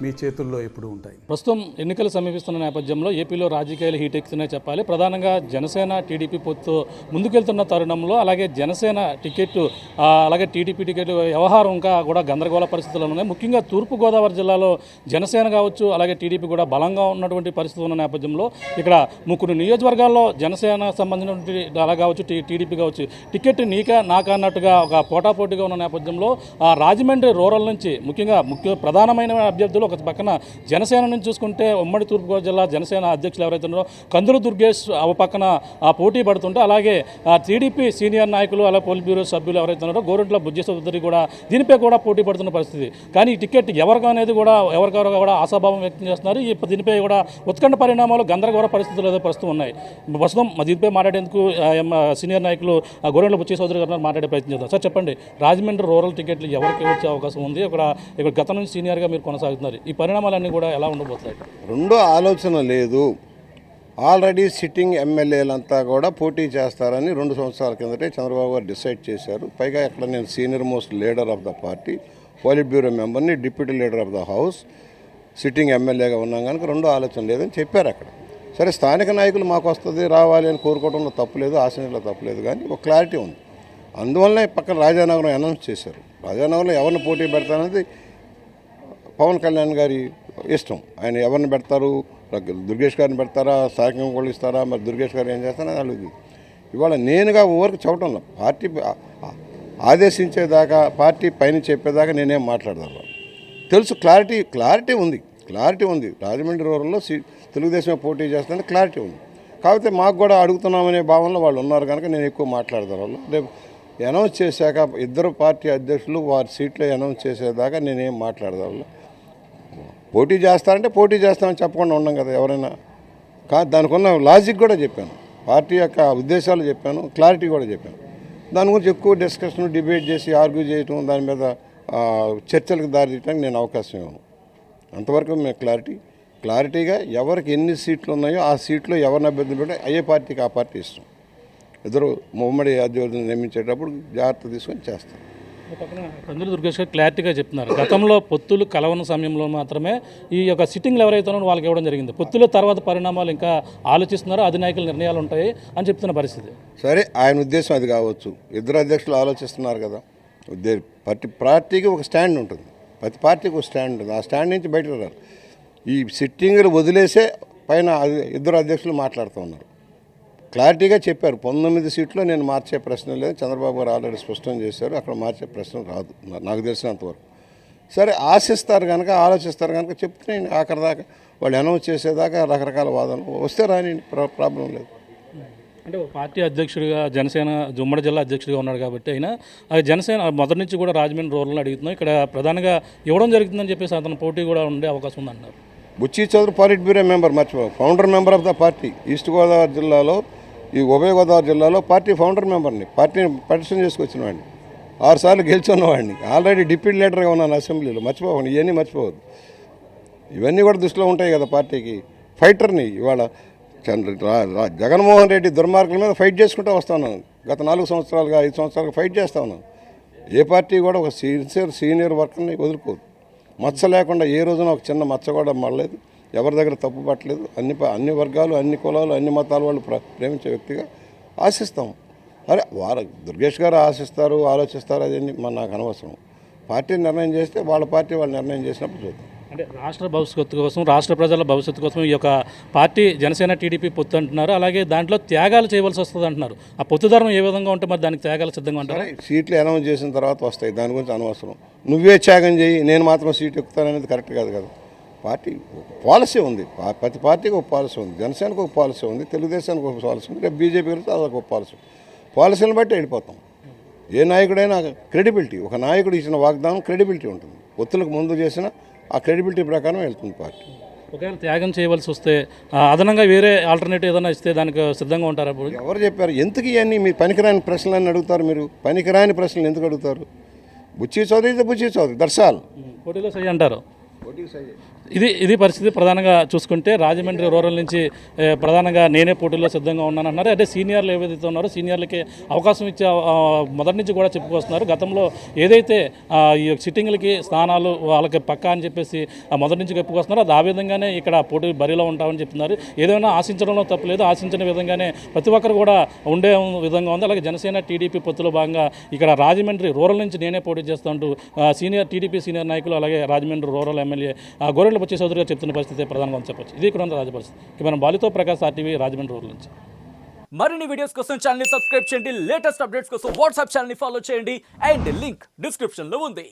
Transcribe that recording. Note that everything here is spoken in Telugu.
మీ చేతుల్లో ఎప్పుడు ఉంటాయి. ప్రస్తుతం ఎన్నికలు సమీపిస్తున్న నేపథ్యంలో ఏపీలో రాజకీయాలు హీట్ ఎక్కుతున్నాయి చెప్పాలి. ప్రధానంగా జనసేన టీడీపీ పొత్తు ముందుకెళ్తున్న తరుణంలో అలాగే జనసేన టికెట్ అలాగే టీడీపీ టికెట్ వ్యవహారం ఇంకా కూడా గందరగోళ పరిస్థితులు ఉన్నాయి. ముఖ్యంగా తూర్పుగోదావరి జిల్లాలో జనసేన కావచ్చు అలాగే టీడీపీ కూడా బలంగా ఉన్నటువంటి పరిస్థితులు ఉన్న నేపథ్యంలో ఇక్కడ ముగ్గురు నియోజకవర్గాల్లో జనసేన సంబంధించినటువంటి అలా కావచ్చు టీ- టీడీపీ కావచ్చు టికెట్ నీకా నాకా అన్నట్టుగా ఒక పోటాపోటీగా ఉన్న నేపథ్యంలో ఆ, రాజమండ్రి రూరల్ నుంచి ముఖ్యంగా ముఖ్య ప్రధానమైన అభ్యర్థులు ఒక పక్కన జనసేన నుంచి చూసుకుంటే ఉమ్మడి తూర్పుగోదావరి జిల్లా జనసేన అధ్యక్షులు ఎవరైతే ఉన్నారో కందులు దుర్గేష్ ఒక పక్కన ఆ పోటీ పడుతుంటే అలాగే టీడీపీ సీనియర్ నాయకులు అలాగే పోలిట్ బ్యూరో సభ్యులు ఎవరైతే ఉన్నారో గోరంట్ల బుజ్జ చౌదరి కూడా దీనిపై కూడా పోటీ పడుతున్న పరిస్థితి. కానీ ఈ టికెట్ ఎవరికి అనేది కూడా ఎవరికెవరు కూడా ఆశాభావం వ్యక్తం చేస్తున్నారు. ఈ దీనిపై కూడా ఉత్కంఠ పరిణామాలు గందరగోళ పరిస్థితులు ఏదో ప్రస్తుతం ఉన్నాయి. ప్రస్తుతం దీనిపై మాట్లాడేందుకు సీనియర్ నాయకులు ఆ, గోరంట్ల బుచ్చి చౌదరి గారు మాట్లాడే ప్రయత్నం చేద్దాం. సార్ చెప్పండి. రాజమండ్రి రూరల్ టికెట్లు ఎవరికి వచ్చే అవకాశం ఉంది? ఇక్కడ ఇక్కడ గత నుంచి సీనియర్గా మీరు కొనసాగుతున్నారు. ఈ పరిణామాలన్నీ కూడా ఎలా ఉండబోతున్నాయి? రెండో ఆలోచన లేదు. ఆల్రెడీ సిట్టింగ్ ఎమ్మెల్యేలంతా కూడా పోటీ చేస్తారని రెండు సంవత్సరాల కిందటే చంద్రబాబు గారు డిసైడ్ చేశారు. పైగా ఇక్కడ నేను senior most leader of the party politburo మెంబర్ని deputy leader of the house sitting ఎమ్మెల్యేగా ఉన్నాం కనుక రెండో ఆలోచన లేదని చెప్పారు అక్కడ. సరే స్థానిక నాయకులు మాకు వస్తుంది రావాలి అని కోరుకోవడంలో తప్పులేదు ఆశయంలో తప్పులేదు కానీ ఒక క్లారిటీ ఉంది. అందువల్లనే పక్కన రాజానగరం అనౌన్స్ చేశారు. రాజానగరంలో ఎవరిని పోటీ పెడతానది పవన్ కళ్యాణ్ గారి ఇష్టం. ఆయన ఎవరిని పెడతారు? దుర్గేష్ గారిని పెడతారా? స్థానికంగా వాళ్ళు ఇస్తారా? మరి దుర్గేష్ గారు ఏం చేస్తారని అడుగుది ఇవాళ నేనుగా ఊరికి చెప్పడంలో పార్టీ ఆదేశించేదాకా పార్టీ పైన చెప్పేదాకా నేనేం మాట్లాడదాను తెలుసు క్లారిటీ క్లారిటీ ఉంది. క్లారిటీ ఉంది. రాజమండ్రి రూరల్లో సీ తెలుగుదేశం పోటీ చేస్తుందని క్లారిటీ ఉంది. కాకపోతే మాకు కూడా అడుగుతున్నామనే భావనలో వాళ్ళు ఉన్నారు కనుక నేను ఎక్కువ మాట్లాడతాను. వాళ్ళు రేపు అనౌన్స్ చేశాక ఇద్దరు పార్టీ అధ్యక్షులు వారి సీట్లు అనౌన్స్ చేసేదాకా నేనేం మాట్లాడదాను పోటీ చేస్తారంటే పోటీ చేస్తామని చెప్పకుండా ఉన్నాం కదా ఎవరైనా. కా దానికి ఉన్న లాజిక్ కూడా చెప్పాను. పార్టీ యొక్క ఉద్దేశాలు చెప్పాను. క్లారిటీ కూడా చెప్పాను. దాని గురించి ఎక్కువ డిస్కషన్ డిబేట్ చేసి ఆర్గ్యూ చేయటం దాని మీద చర్చలకు దారి తీయడానికి నేను అవకాశం ఇవ్వను. అంతవరకు మేము క్లారిటీ క్లారిటీగా ఎవరికి ఎన్ని సీట్లు ఉన్నాయో ఆ సీట్లో ఎవరిని అభ్యర్థులు పెట్టి అయ్యే పార్టీకి ఆ పార్టీ ఇష్టం. ఇద్దరు ఉమ్మడి అభ్యర్థులను నియమించేటప్పుడు జాగ్రత్త తీసుకొని చేస్తాం. కందులు దుర్గేష్ గారు క్లారిటీగా చెప్తున్నారు. గతంలో పొత్తులు కలవని సమయంలో మాత్రమే ఈ యొక్క సిట్టింగ్లు ఎవరైతే ఉన్నారో వాళ్ళకి ఇవ్వడం జరిగింది. పొత్తుల తర్వాత పరిణామాలు ఇంకా ఆలోచిస్తున్నారో. అధినాయకుల నిర్ణయాలు ఉంటాయి అని చెప్తున్న పరిస్థితి. సరే ఆయన ఉద్దేశం అది కావచ్చు. ఇద్దరు అధ్యక్షులు ఆలోచిస్తున్నారు కదా. ప్రతి పార్టీకి ఒక స్టాండ్ ఉంటుంది. ప్రతి పార్టీకి ఒక స్టాండ్ ఉంటుంది. ఆ స్టాండ్ నుంచి బయటకు రారు. ఈ సిట్టింగ్లు వదిలేసే పైన అది- ఇద్దరు అధ్యక్షులు మాట్లాడుతూ ఉన్నారు. క్లారిటీగా చెప్పారు. పంతొమ్మిది సీట్లు నేను మార్చే ప్రశ్న లేదు. చంద్రబాబు గారు ఆల్రెడీ స్పష్టం చేశారు. అక్కడ మార్చే ప్రశ్న రాదు. నాకు తెలిసినంతవరకు సరే ఆశిస్తారు కనుక ఆలోచిస్తారు కనుక చెప్తే నేను ఆఖరి దాకా వాళ్ళు అనౌన్స్ చేసేదాకా రకరకాల వాదనలు వస్తే రాని ప్రాబ్లం లేదు. అంటే ఒక పార్టీ అధ్యక్షుడిగా జనసేన ఉమ్మడి జిల్లా అధ్యక్షుడిగా ఉన్నాడు కాబట్టి అయినా ఆ జనసేన మొదటి నుంచి కూడా రాజమండ్రి రోడ్లను అడుగుతున్నాం ఇక్కడ ప్రధానంగా ఇవ్వడం జరుగుతుందని చెప్పేసి అతను పోటీ కూడా ఉండే అవకాశం ఉందంటారు. Buchi Chowdary politburo member మర్చిపో founder member of the party east Godavari జిల్లాలో ఈ ఉభయ గోదావరి జిల్లాలో పార్టీ ఫౌండర్ మెంబర్ని పార్టీని పటిషన్ చేసుకొచ్చిన వాడిని. ఆరుసార్లు గెలిచున్నవాడిని ఆల్రెడీ డిప్యూటీ లీడర్గా ఉన్నాను అసెంబ్లీలో. మర్చిపోకండి ఇవన్నీ మర్చిపోవద్దు. ఇవన్నీ కూడా దృష్టిలో ఉంటాయి కదా పార్టీకి. ఫైటర్ని ఇవాళ చంద్ర రా- రా- జగన్మోహన్ రెడ్డి దుర్మార్గుల మీద ఫైట్ చేసుకుంటూ వస్తాను గత నాలుగు సంవత్సరాలుగా ఐదు సంవత్సరాలుగా ఫైట్ చేస్తా ఉన్నాను. ఏ పార్టీ కూడా ఒక సీనియర్ సీనియర్ వర్కర్ని వదులుకోదు. మచ్చ లేకుండా ఏ రోజున ఒక చిన్న మచ్చ కూడా మళ్ళలేదు. ఎవరి దగ్గర తప్పు పట్టలేదు. అన్ని అన్ని వర్గాలు అన్ని కులాలు అన్ని మతాల వాళ్ళు ప్ర- ప్రేమించే వ్యక్తిగా ఆశిస్తాం. అరే వారు దుర్గేష్ గారు ఆశిస్తారు ఆలోచిస్తారు అదేంటి మన నాకు అనవసరం. పార్టీ నిర్ణయం చేస్తే వాళ్ళ పార్టీ వాళ్ళు నిర్ణయం చేసినప్పుడు చూద్దాం. అంటే రాష్ట్ర భవిష్యత్తు కోసం రాష్ట్ర ప్రజల భవిష్యత్తు కోసం ఈ యొక్క పార్టీ జనసేన టీడీపీ పొత్తు అంటున్నారు. అలాగే దాంట్లో త్యాగాలు చేయవలసి వస్తుంది అంటున్నారు. ఆ పొత్తు ధర్మం ఏ విధంగా ఉంటే మరి దానికి త్యాగాలు సిద్ధంగా ఉంటారు? సీట్లు అనౌన్స్ చేసిన తర్వాత వస్తాయి. దాని గురించి అనవసరం. నువ్వే త్యాగం చేయి నేను మాత్రం సీట్ ఎక్కుతాననేది కరెక్ట్ కాదు కదా. పార్టీ ఒక పాలసీ ఉంది. ప్రతి పార్టీకి ఒక పాలసీ ఉంది. జనసేనకు ఒక పాలసీ ఉంది. తెలుగుదేశానికి ఒక పాలసీ ఉంది. రేపు బీజేపీ గురించి అదొక ఒక పాలసీ పాలసీని బట్టి వెళ్ళిపోతాం. ఏ నాయకుడైనా క్రెడిబిలిటీ ఒక నాయకుడు ఇచ్చిన వాగ్దానం క్రెడిబిలిటీ ఉంటుంది. ఒత్తులకు ముందు చేసిన ఆ క్రెడిబిలిటీ ప్రకారం వెళ్తుంది పార్టీ. ఒకవేళ త్యాగం చేయవలసి వస్తే అదనంగా వేరే ఆల్టర్నేటివ్ ఏదైనా ఇస్తే దానికి సిద్ధంగా ఉంటారా ఎవరు చెప్పారు? ఎందుకు ఇవన్నీ మీ పనికిరాని ప్రశ్నలన్నీ అడుగుతారు మీరు? పనికిరాని ప్రశ్నలు ఎందుకు అడుగుతారు? బుచ్చి చౌదరి బుచ్చి చౌదరి. దర్శాల్ పోటీలో సై అంటారు. ఇది ఇది పరిస్థితి ప్రధానంగా చూసుకుంటే రాజమండ్రి రూరల్ నుంచి ప్రధానంగా నేనే పోటీలో సిద్ధంగా ఉన్నాను అన్నారు అంటే సీనియర్లు ఏవైతే ఉన్నారో సీనియర్లకి అవకాశం ఇచ్చే మొదటి నుంచి కూడా చెప్పుకొస్తున్నారు. గతంలో ఏదైతే ఈ సిట్టింగ్లకి స్థానాలు వాళ్ళకి పక్కా అని చెప్పేసి మొదటి నుంచి చెప్పుకొస్తున్నారు అది ఆ విధంగానే ఇక్కడ పోటీ బరిలో ఉంటామని చెప్తున్నారు. ఏదైనా ఆశించడంలో తప్పలేదు ఆశించిన విధంగానే ప్రతి ఒక్కరు కూడా ఉండే విధంగా ఉంది. అలాగే జనసేన టీడీపీ పొత్తులో భాగంగా ఇక్కడ రాజమండ్రి రూరల్ నుంచి నేనే పోటీ చేస్తుంటూ సీనియర్ టీడీపీ సీనియర్ నాయకులు అలాగే రాజమండ్రి రూరల్ ఎమ్మెల్యే ఆ, వచ్చే బుచ్చి చౌదరిగా చెప్తున్న పరిస్థితి ప్రధానంగా ఉంది ఇది కూడా రాజ పరిస్థితి. మనం బాలితో ప్రకాశ్ ఆర్టీవీ రాజమండ్రి రూల్ నుంచి. మరిన్ని వీడియోస్ కోసం ఛానల్ సబ్స్క్రైబ్ చేయండి. లేటెస్ట్ అప్డేట్స్ కోసం వాట్సాప్ ఛానల్ని ఫాలో చేయండి. అండ్ లింక్ డిస్క్రిప్షన్లో ఉంది.